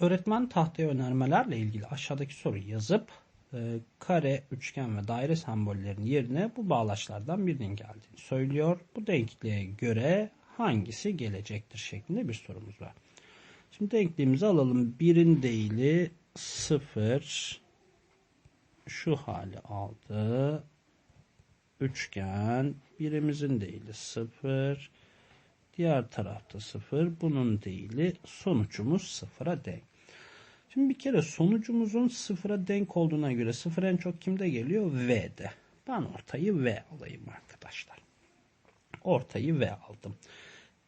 Öğretmen tahtaya önermelerle ilgili aşağıdaki soruyu yazıp e, kare, üçgen ve daire sembollerinin yerine bu bağlaçlardan birinin geldiğini söylüyor. Bu denkliğe göre hangisi gelecektir şeklinde bir sorumuz var. Şimdi denkliğimizi alalım. Birin değili 0 şu hali aldı. Üçgen birimizin değili 0 diğer tarafta 0 bunun değili sonucumuz 0'a denk. Şimdi bir kere sonucumuzun 0'a denk olduğuna göre 0 en çok kimde geliyor? V'de. Ben ortayı V alayım arkadaşlar. Ortayı V aldım.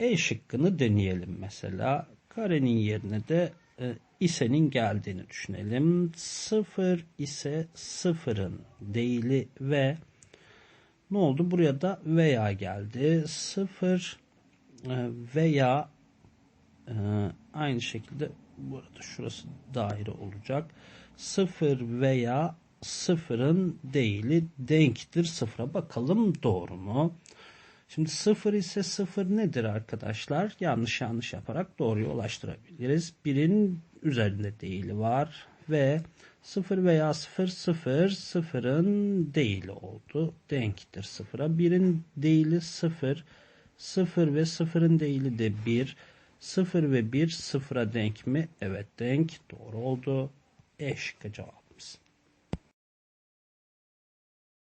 E şıkkını deneyelim mesela. Karenin yerine de e, ise'nin geldiğini düşünelim. 0 ise 0'ın değili V. Ne oldu? Buraya da veya geldi. 0 e, veya e, aynı şekilde burada şurası daire olacak. 0 veya 0'ın değili denktir 0'a bakalım doğru mu? Şimdi 0 ise 0 nedir arkadaşlar? Yanlış yanlış yaparak doğruya ulaştırabiliriz. 1'in üzerinde değili var ve 0 veya 0 0 0'ın değili oldu. Denktir 0'a. 1'in değili 0 0 ve 0'ın değili de 1. 0 ve 1 sıfıra denk mi? Evet denk. Doğru oldu. E şıkkı cevap.